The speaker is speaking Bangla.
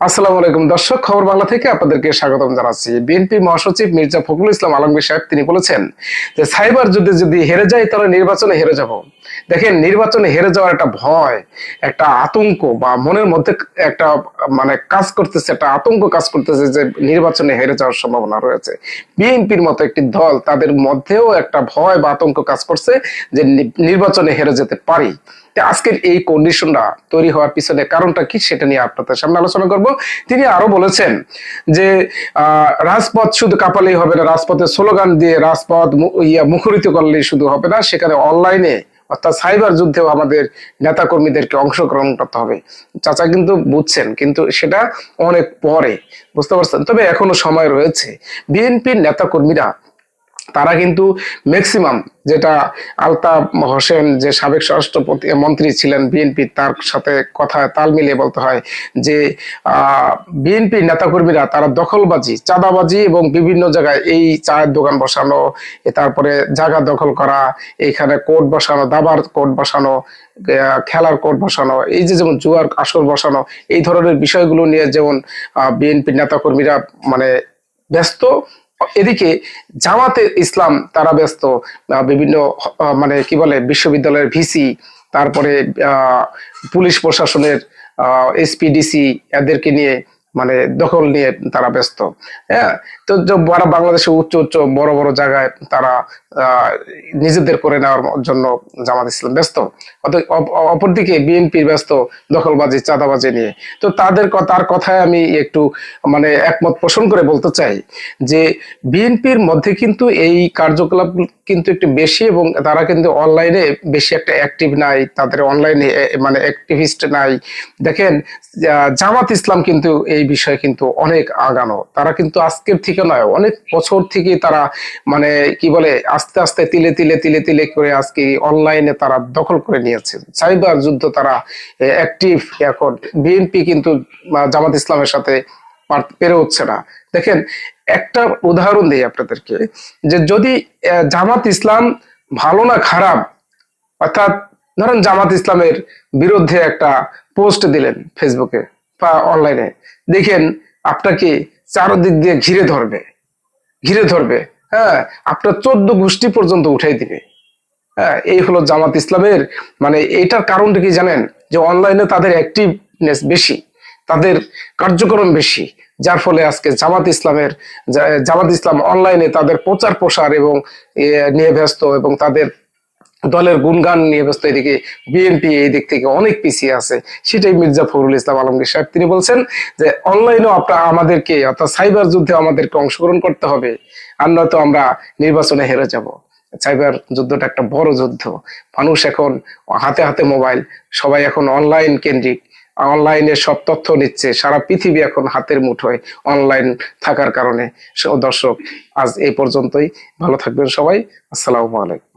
আসসালামু আলাইকুম। দর্শক, খবর বাংলা থেকে আপনাদেরকে স্বাগতম জানাচ্ছি। বিএনপি মহাসচিব মির্জা ফখরুল ইসলাম আলমগীর সাহেব তিনি বলেছেন যে, সাইবার যুদ্ধে যদি হেরে যায় তাহলে নির্বাচনে হেরে যাব। দেখেন নির্বাচনে হেরে যাওয়ার একটা ভয়, একটা আতঙ্ক বা মনের মধ্যে একটা মানে কাজ করতেছে, একটা আতঙ্ক কাজ করতেছে যে নির্বাচনে হেরে যাওয়ার সম্ভাবনা রয়েছে। বিএনপির মতো একটি দল তাদের মধ্যেও একটা ভয় বা আতঙ্ক কাজ করছে যে নির্বাচনে হেরে যেতে পারি। আজকের এই কন্ডিশনটা তৈরি হওয়ার পিছনে কারণটা কি সেটা নিয়ে আপনাদের সামনে আলোচনা করব। তিনি আরও বলেছেন যে রাজপথ শুধু কাপালেই হবে না রাজপথে স্লোগান দিয়ে রাজপথ ইয়া মুখরিত করলেই শুধু হবে না, সেখানে অনলাইনে অর্থাৎ সাইবার যুদ্ধেও আমাদের নেতা কর্মীদেরকে অংশগ্রহণ করতে হবে। চাচা কিন্তু বুঝছেন, কিন্তু সেটা অনেক পরে, বুঝতে পারছেন? তবে এখনও সময় রয়েছে। বিএনপির নেতা কর্মীরা তারা কিন্তু ম্যাক্সিমাম যেটা আলতাফ হোসেন যে সাবেক স্বরাষ্ট্রপতি, মন্ত্রী ছিলেন বিএনপি, তার সাথে কথা তাল মিলিয়ে বলতে হয় যে বিএনপি নেতাকর্মীরা তারা দখলবাজি, চাঁদাবাজি এবং বিভিন্ন জায়গায় এই চায়ের দোকান বসানো তারপরে জায়গা দখল করা, এখানে কোর্ট বসানো, দাবার কোর্ট বসানো খেলার কোর্ট বসানো, এই যে যেমন জুয়ার আসর বসানো, এই ধরনের বিষয়গুলো নিয়ে যেমন বিএনপি নেতাকর্মীরা মানে ব্যস্ত এদিকে জামাতে ইসলাম, তারা ব্যস্ত বিভিন্ন মানে কি বলে, বিশ্ববিদ্যালয়ের ভিসি, তারপরে পুলিশ প্রশাসনের এসপিডিসি, এদেরকে নিয়ে মানে দখল নিয়ে তারা ব্যস্ত। হ্যাঁ? তো যে বড় বাংলাদেশে উচ্চ উচ্চ বড় বড় জায়গায় তারা নিজেদের করে নেওয়ার জন্য জামাত ইসলাম ব্যস্ত। অপরদিকে বিএনপির ব্যস্ত দখলবাজি, চাঁদাবাজি নিয়ে। তো তাদের তার কথায় আমি একটু মানে একমত পোষণ করে বলতে চাই যে বিএনপির মধ্যে কিন্তু এই কার্যকলাপ কিন্তু একটু বেশি এবং তারা কিন্তু অনলাইনে বেশি একটা অ্যাক্টিভ নাই, তাদের অনলাইনে মানে অ্যাক্টিভিস্ট নাই। দেখেন জামাত ইসলাম কিন্তু এই বিষয়ে কিন্তু অনেক আগানো। তারা কিন্তু আজকের থেকে নয়, অনেক বছর থেকে তারা মানে কি বলে, আস্তে আস্তে তিলে তিলে তিলে তিলে করে আজকে অনলাইনে তারা দখল করে নিয়েছে সাইবার যুদ্ধ তারা অ্যাক্টিভ এখন। বিএনপি কিন্তু জামাত ইসলামের সাথে পেরে হচ্ছে না। দেখেন, একটা উদাহরণ দিই আপনাদেরকে, যে যদি জামাত ইসলাম ভালো না খারাপ, অর্থাৎ ধরেন জামাত ইসলামের বিরুদ্ধে একটা পোস্ট দিলেন ফেসবুকে বা অনলাইনে দেখেন, আপনাকে চারদিক দিয়ে ঘিরে ধরবে। ঘিরে ধরবে হ্যাঁ? আপনার চোদ্দ গোষ্ঠী পর্যন্ত উঠাই দিবে। হ্যাঁ এই হলো জামাত ইসলামের মানে এটার কারণটা কি জানেন? যে অনলাইনে তাদের অ্যাক্টিভনেস বেশি, তাদের কার্যক্রম বেশি। যার ফলে আজকে জামাত ইসলামের জামাত ইসলাম অনলাইনে তাদের প্রচার প্রসার এবং নিয়ে ব্যস্ত এবং তাদের দলের গুণগান নিয়ে ব্যস্ত এদিকে বিএনপি এই দিক থেকে অনেক পিছিয়ে আছে। সেটাই মির্জা ফখরুল ইসলাম আলমগীর সাহেব। তিনি বলছেন যে অনলাইনেও আপনার আমাদেরকে, অর্থাৎ সাইবার যুদ্ধে আমাদেরকে অংশগ্রহণ করতে হবে। আর নয়তো আমরা নির্বাচনে হেরে যাব। সাইবার যুদ্ধটা একটা বড় যুদ্ধ। মানুষ এখন হাতে হাতে মোবাইল সবাই এখন অনলাইন কেন্দ্রিক। অনলাইনে সব তথ্য নিচ্ছে। সারা পৃথিবী এখন হাতের মুঠোয় অনলাইন থাকার কারণে। দর্শক, আজ এই পর্যন্তই। ভালো থাকবেন সবাই। আসসালামু আলাইকুম।